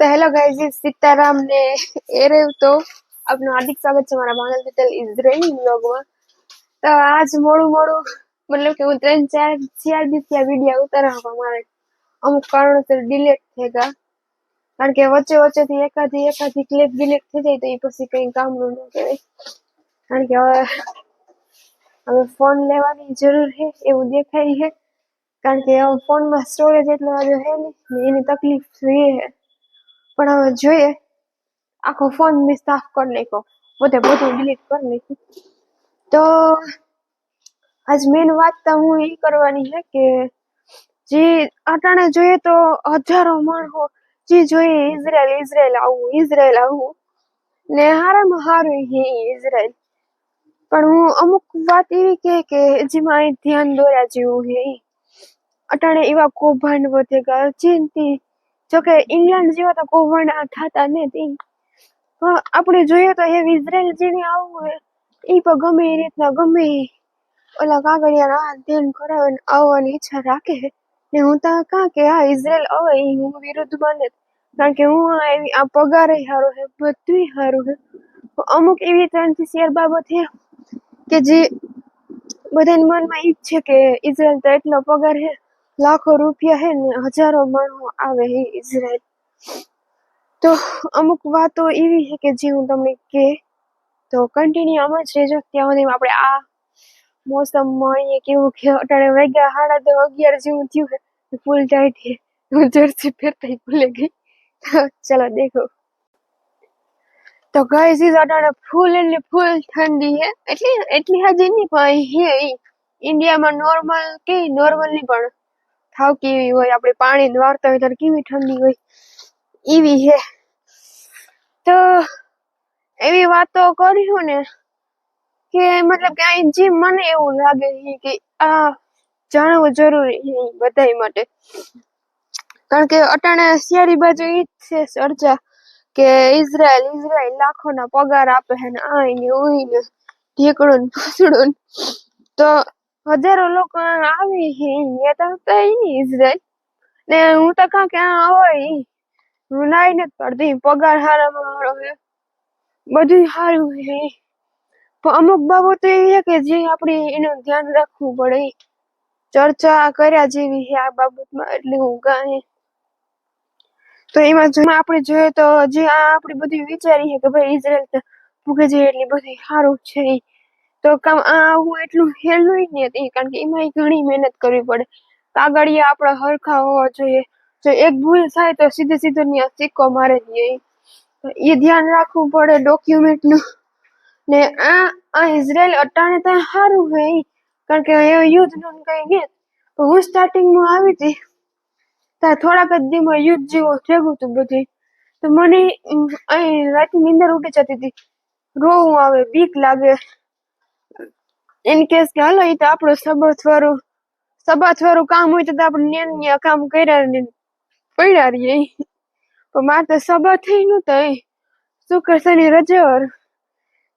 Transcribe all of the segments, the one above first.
તો hello guys Sitaram ને એ રહ્યું તો. આપનું હાર્દિક સ્વાગત છે મારા બાંગલ તિતલ ઇઝરાયલી બ્લોગમાં તો આજ મોડું મોડું, મતલબ કે હું ત્રણ ચાર ચાર દિવસથી આ વીડિયો ઉતારવા મારે અમુક કારણોસર ડિલેટ થઈ ગયા. કારણ કે વચ્ચે વચ્ચેથી એકાદી એકાદી ક્લિપ ડિલેટ થઈ જાય તો એ પછી કંઈ કામનું ન કહેવાય કારણ કે હવે હવે ફોન લેવાની જરૂર છે, એવું દેખાય છે. કારણ કે હવે ફોનમાં સ્ટોરેજ એટલો બધો છે નહીં એની તકલીફ જોઈએ છે. પણ હવે જોઈએ. આખો ફોન મેં સાફ કરી નાખ્યો. પોતે બધું ડિલીટ કરી નાખ્યું. તો આજ મેન વાત તો હું એ કરવાની છે કે જે અટાણે જોઈએ તો હજારો માણસો જે જોઈએ ઇઝરાયલ ઇઝરાયલ આવું ઇઝરાયલ આવું. ને હારામાં હારું હે ઇઝરાયલ. પણ હું અમુક વાત એવી કહે કે જેમાં ધ્યાન દોર્યા જેવું હે. અટાણે એવા કૌભાંડ વધે ગયા. ચીનથી જોકે ઇંગ્લેન્ડ જેવા તો આ થતા નથી. પણ આપણે જોઈએ તો એ ઇઝરાયલ જેને આવવું હોય, એ પણ ગમે એ રીતના ગમે. ઓલા કાગળિયા હાથ ધ્યાન કરાવે આવવાની ઈચ્છા રાખે. ને હું તો કાં કે આ ઇઝરાયલ આવે એ હું વિરુદ્ધ બને કારણ કે હું આ એવી, આ પગાર સારો છે, બધુંય સારું છે. અમુક એવી ત્રણથી ચાર બાબત છે કે જે બધાના મનમાં ઈ જ છે કે ઇઝરાયલ તો એટલો પગાર છે લાખો રૂપિયા છે ને હજારો માણસો આવે હે ઇઝરાયલ તો અમુક વાતો એવી છે કે જે હું તમને કે તો કન્ટિન્યુ આમ જ રહેજો. ત્યાં સુધી આપણે આ મોસમમાં અહીંયા કેવું કે અટાણે વાગ્યા સાડા દસ અગિયાર જેવું થયું છે. ફૂલ ટાઈટ છે. હું જર્સી પહેરતા ભૂલી ગઈ. ચલો દેખો. તો ગાઈસ ઇઝ અટાણે ફૂલ એટલે ફૂલ ઠંડી છે. એટલી એટલી હજી નહીં પણ હે ઇન્ડિયામાં નોર્મલ કે નોર્મલ નહીં પણ થાવ કેવી હોય, આપણે પાણી વાળતા હોય ત્યારે કેવી ઠંડી હોય, એવી છે. તો એવી વાતો કર્યું ને કે મતલબ કે અહીં જે મને એવું લાગે છે કે આ જાણવું જરૂરી છે બધા માટે. કારણ કે અટાણે શિયાળી બાજુ એ જ છે ચર્ચા કે ઇઝરાયલ ઇઝરાયલ લાખોના પગાર આપે છે ને આય ને ઉય ને ઢીકડું ને. તો હજારો લોકો આવે હે તો નહીં ઇઝરાયલ ને હું તો કાં કે આ હોય હું નાઈ નથી પડતી, પગાર હારામાં હારો છે બધું સારું પણ અમુક બાબતો એવી કે જે આપણે એનું ધ્યાન રાખવું પડે. ચર્ચા કર્યા જેવી છે આ બાબતમાં, એટલે હું કાંઈ. તો એમાં જો આપણે જોઈએ તો જે આ આપણે બધું વિચારીએ કે ભાઈ ઇઝરાયલ ભૂગે છે, એટલી બધી સારું છે. તો કામ, આ હું એટલું હેલું ય નથી કારણ કે એમાં ઘણી મહેનત કરવી પડે. કાગળિયા આપણા હરખા હોવા જોઈએ. જો એક ભૂલ થાય તો સીધે સીધો ત્યાં સિક્કો મારે જઈએ એ. ધ્યાન રાખવું પડે ડોક્યુમેન્ટનું ને. આ આ ઇઝરાયલ અટાણે ત્યાં સારું છે કારણ કે યુદ્ધનું ને કઈ નહીં હું સ્ટાર્ટિંગમાં આવી હતી. ત્યાં થોડાક જ દીમાં યુદ્ધ જેવું થયું હતું બધું તો મને અહીં રાતની નીંદર ઉઠી જતી હતી. રોવું આવે, બીક લાગે. ઇન કેસ કે હાલો એ તો આપણું સબાત વાળું કામ હોય તો તો આપણે ન્યા ન્યા કામ કર્યા ને પડ્યા રહીએ. પણ મારે તો સબત થઈ નતું ઈ શુક્ર શનિ રજા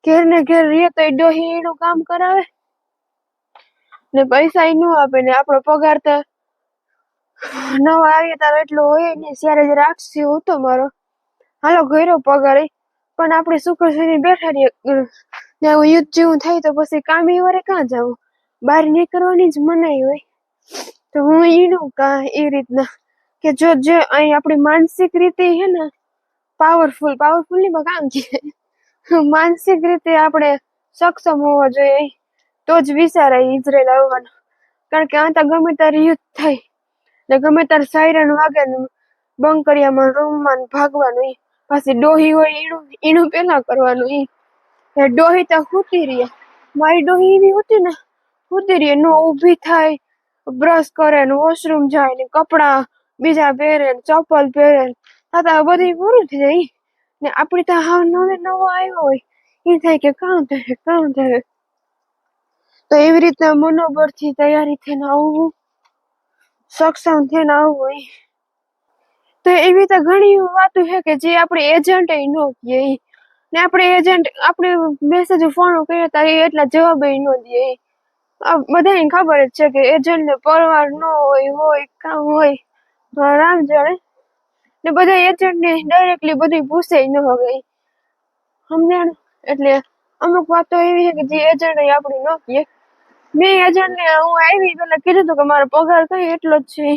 ઘેર ને ઘેર રહીએ તો એ ડોહી એનું કામ કરાવે. ને પૈસા એ ન આપે ને આપણો પગાર તો નવો આવીએ તારો એટલો હોય ને ત્યારે જ રાખશે હતો મારો. હાલો, ઘેરો પગાર. પણ આપણે શુક્ર શનિ બેઠા રહીએ ને આવું યુદ્ધ જેવું થાય તો પછી કામી વરે કાં જવું બહાર નીકળવાની જ મનાઈ હોય. તો હું એનું કા એ રીતના કે જો, જે અહીં આપણી માનસિક રીતે હે ને પાવરફુલ પાવરફુલ પણ કામ કે માનસિક રીતે આપણે સક્ષમ હોવા જોઈએ. તો જ વિચારાય ઇઝરાયલ આવવાનો. કારણ કે આ તો ગમે ત્યારે યુદ્ધ થાય. ને ગમે ત્યારે સાયરન વાગે ને બંકરિયામાં રૂમમાં ભાગવાનું એ પાછી ડોહી હોય એનું એનું પેલા કરવાનું ઈ. એ ડોહી તો હૂતી રહી. મારી ડોહી એવી હતી ને, હૂતી રહી. નો ઊભી થાય બ્રશ કરે ને વોશરૂમ જાય ને કપડાં બીજા પહેરે ને ચપ્પલ પહેરે આ બધી પૂરું થઈ જાય. ને આપણી તો હાવ નવે નવો આવ્યો હોય. એ થાય કે કામ થાય કામ થાય. તો એવી રીતના મનોબળથી તૈયારી થઈને આવવું સક્ષમ થઈને આવવું તો એવી તો ઘણી વાતો છે કે જે આપણે એજન્ટ ન કહે ઈ. ને આપણે એજન્ટ આપણે મેસેજ ફોન કરીએ તો એ એટલા જવાબ ન દે. બધાને ખબર જ છે કે એજન્ટ ને પરવાર ન હોય હોય, કામ હોય. રામ જાણે. ને બધા એજન્ટને ડાયરેક્ટલી બધું પૂછે ન હોય. સમજણ એટલે અમુક વાતો એવી છે કે જે એજન્ટ આપણી ન કહે. મેં એજન્ટને હું આવી પેલા કીધું હતું કે મારો પગાર કઈ એટલો જ છે.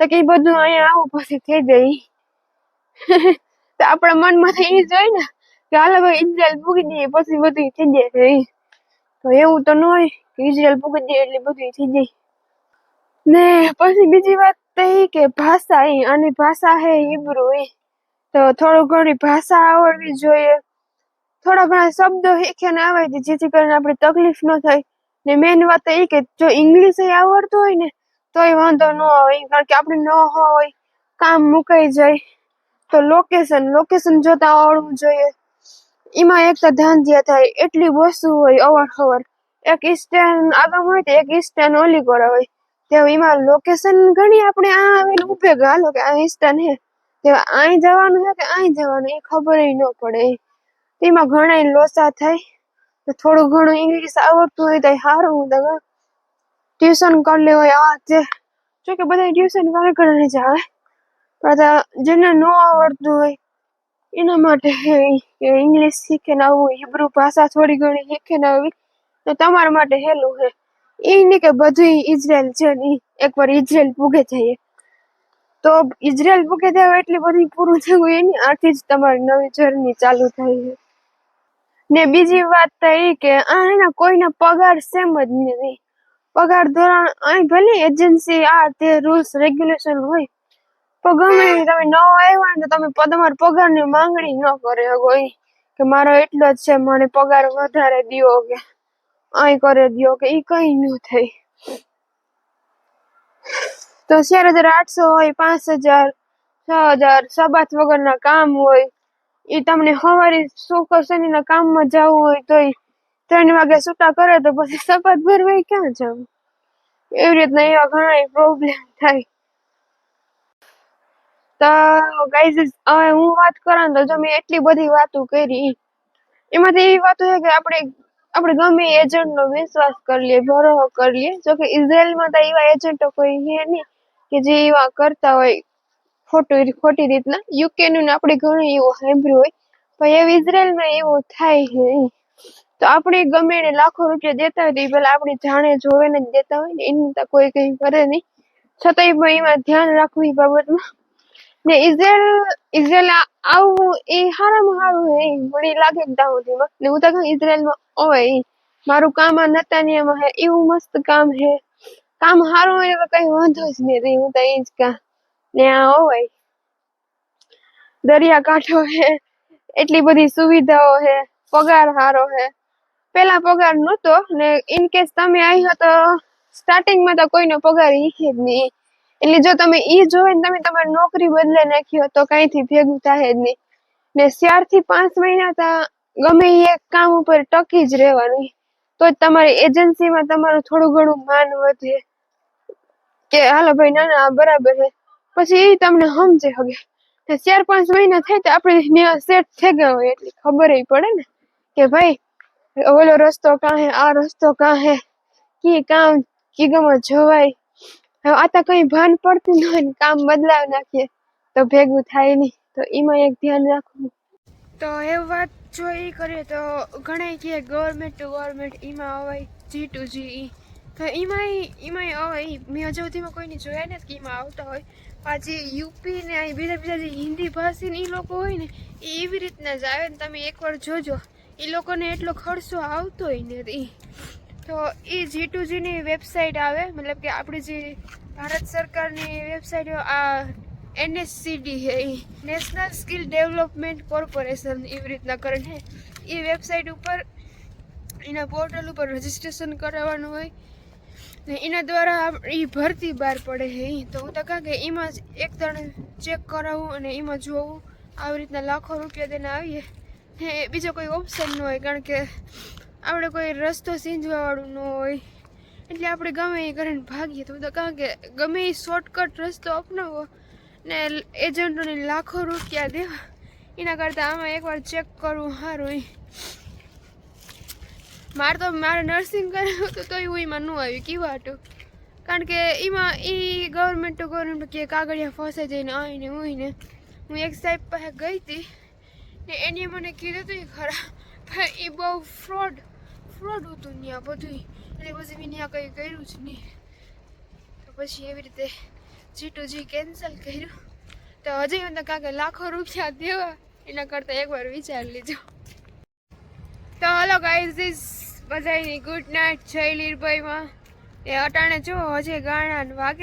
તો કે બધું અહીંયા આવું પછી થઈ જાય. તો આપણા મનમાં થઈ જાય ને કે ભાઈ ઇઝરાયલ પૂગી દઈએ પછી બધું થઈ જાય તો એવું તો ન હોય કે ઇઝરાયલ પૂગી દઈએ એટલે બધું થઈ જાય. ને પછી બીજી વાત તો એ કે ભાષા એ આની ભાષા હે હિબ્રુ એ તો થોડું ઘણી ભાષા આવડવી જોઈએ. થોડા ઘણા શબ્દો શીખ્યા ને આવે જેથી કરીને આપણે તકલીફ ન થાય. ને મેન વાત ઈ કે જો ઇંગ્લિશ આવડતું હોય ને, તોય વાંધો ન આવે કારણ કે આપણે ન હોય, કામ મુકાઈ જાય. તો લોકેશન લોકેશન જોતા આવડવું જોઈએ. એમાં એક તો ધાંધિયા થાય એટલી વસ્તુ હોય અવાર એક સ્ટેન્ડ આગળ હોય તો એક સ્ટેન્ડ ઓલી કોર હોય. તે એમાં લોકેશન ઘણી આપણે આ આવીને ઉભે ગાલો કે આ સ્ટેન્ડ હે. તે અહીં જવાનું છે કે અહીં જવાનું એ ખબર ન પડે. તેમાં ઘણા લોસા થાય. થોડું ઘણું ઇંગ્લિશ આવડતું હોય તો સારું તો ટ્યુશન કરી લેવાય આ તે જો. કે બધા ટ્યુશન કરે કરે જ આવે. પણ જેને ન આવડતું હોય એના માટે ઇંગ્લિશ શીખે ને આવવું હિબ્રુ ભાષા થોડી ઘણી શીખે ને આવી, તો તમારા માટે હેલું હે. એ નહીં કે બધું ઇઝરાયલ છે ને એકવાર ઇઝરાયલ પૂગે જઈએ તો ઇઝરાયલ પૂગે જાય એટલે બધું પૂરું થયું એની, આથી જ તમારી નવી જર્ની ચાલુ થઈ છે ને બીજી વાત તો એ કે આ એના કોઈના પગાર સેમ જ નથી પગાર ધોરણ, અહીં ભલે એજન્સી આ તે રૂલ્સ રેગ્યુલેશન હોય ગમે તમે ન આવ્યા ને તમે તમારા પગારની માંગણી ન કરે કોઈ. કે મારો એટલો જ છે, મને પગાર વધારે દો કે, અહીં કરે દો કે એ કઈ ન થાય. તો ચાર હજાર આઠસો હોય, પાંચ હજાર, છ હજાર સબાત વગરના કામ હોય. એ તમને સવારે શુક્ર શનિના કામમાં જવું હોય તોય ત્રણ વાગે છૂટા કરે તો પછી સપાત ભરવાય ક્યાં જવું? એવી રીતના એવા ઘણા પ્રોબ્લેમ થાય. તો ગાઈઝ હવે હું વાત કરું તો જો મેં એટલી બધી વાતો કરી, એમાંથી એવી વાતો છે કે આપણે આપણે ગમે એજન્ટ નો વિશ્વાસ કરી લઈએ, ભરોસો કરી લઈએ. જો કે ઇઝરાયલમાં તો એવા એજન્ટો કોઈ છે નહીં કે જે એવા કરતા હોય ખોટું ખોટી રીતના. યુકે નું ને આપણે ઘણું એવું સાંભળ્યું હોય, પણ એવું ઇઝરાયલમાં એવું થાય છે. તો આપણે ગમે એને લાખો રૂપિયા દેતા હોય તો એ પેલા આપણે જાણે જોવે ને દેતા હોય ને, એની તો કોઈ કઈ કરે નહીં. છતાંય પણ એમાં ધ્યાન રાખવું એ બાબતમાં ને ઇઝરાયલ ઇઝરાયલ આવું એ સારામાં સારું હે. મને લાગે ત્યાં ને હું તો કહું ઇઝરાયલમાં હોય મારું કામ આ નતાનિયામાં હે, એવું મસ્ત કામ હે. કામ સારું હોય તો કઈ વાંધો જ નથી હું તો એ જ કા ને આ હોય દરિયાકાંઠો હે, એટલી બધી સુવિધાઓ હે, પગાર સારો હે. પેલા પગાર નહોતો ને ઇન કેસ તમે આવ્યા તો સ્ટાર્ટિંગમાં તો કોઈનો પગાર ઈખે જ નહીં. એટલે જો તમે એ જોઈને તમે તમારી નોકરી બદલે નાખી તો કાંઈથી ભેગું થાય જ નહીં. ને ચારથી પાંચ મહિના તા ગમે એક કામ ઉપર ટકી જ રહેવાનું. તો જ તમારી એજન્સીમાં તમારું થોડું ઘણું માન વધે. કે હાલો ભાઈ, ના ના બરાબર છે. પછી એ તમને સમજે હવે. ચાર પાંચ મહિના થાય તો આપણે સેટ થઈ ગયા હોય એટલે ખબર પડે ને. કે ભાઈ, ઓલો રસ્તો કાં હે, આ રસ્તો કાં હે? કી કામ, કી ગમે જવાય? હવે આ તો કઈ ભાન પડતું ન હોય ને કામ બદલાવી નાખીએ. તો ભેગું થાય નહીં. તો એમાં એક ધ્યાન રાખવું. તો એ વાત જો એ કરીએ તો ઘણા કે ગવર્મેન્ટ ટુ ગવર્મેન્ટ એમાં અવાય જી ટુ જી તો એમાં એમાં અવાય મેં હજુ સુધીમાં કોઈને જોયા નથી કે એમાં આવતા હોય. પાછી યુપી ને અહીં બીજા બીજા જે હિન્દી ભાષી એ લોકો હોય ને એ એવી રીતના જ આવે ને તમે એકવાર જોજો. એ લોકોને એટલો ખર્ચો આવતો હોય નથી. તો એ જી ટુ જીની વેબસાઇટ આવે, મતલબ કે આપણી જે ભારત સરકારની વેબસાઇટ આ એનએસસીડી એ નેશનલ સ્કિલ ડેવલપમેન્ટ કોર્પોરેશન એવી રીતના કરે છે એ વેબસાઇટ ઉપર, એના પોર્ટલ ઉપર રજીસ્ટ્રેશન કરાવવાનું હોય, ને એના દ્વારા એ ભરતી બહાર પડે છે. તો હું તો કહું કે એમાં જ એક ત્રણ ચેક કરાવવું અને એમાં જોવું, આવી રીતના લાખો રૂપિયા તેને આવીએ હે, બીજો કોઈ ઓપ્શન ન હોય, કારણ કે આપણે કોઈ રસ્તો સીંજવાવાળું ન હોય. એટલે આપણે ગમે એ કરીને ભાગીએ તો બધા કારણ કે ગમે એ શોર્ટકટ રસ્તો અપનાવો ને એજન્ટોને લાખો રૂપિયા દેવા. એના કરતાં આમાં એકવાર ચેક કરવું સારું મારે તો મારે નર્સિંગ કરાવ્યું હતું તોય એવું એમાં ન આવ્યું કેવા કારણ કે એમાં એ ગવર્મેન્ટ ટુ ગવર્મેન્ટ કે કાગળિયા ફસે જઈને આવીને ઉઈને હું એક સાહેબ પાસે ગઈ હતી ને એની મને કીધું હતું ખરા, પણ એ બહુ ફ્રોડ ફ્રોડ હતું ત્યાં બધું એટલે પછી મેં ત્યાં કંઈ કર્યું જ નહીં. તો પછી એવી રીતે જીટુ જી કેન્સલ કર્યું. તો હજી મને કાંકે લાખો રૂપિયા દેવા. એના કરતાં એકવાર વિચારી લીધો તો હલો ગાઈઝ ઇઝ બધાની ગુડ નાઇટ જય લીરભાઈમાં એ અટાણે જો હજી ગાણા વાગે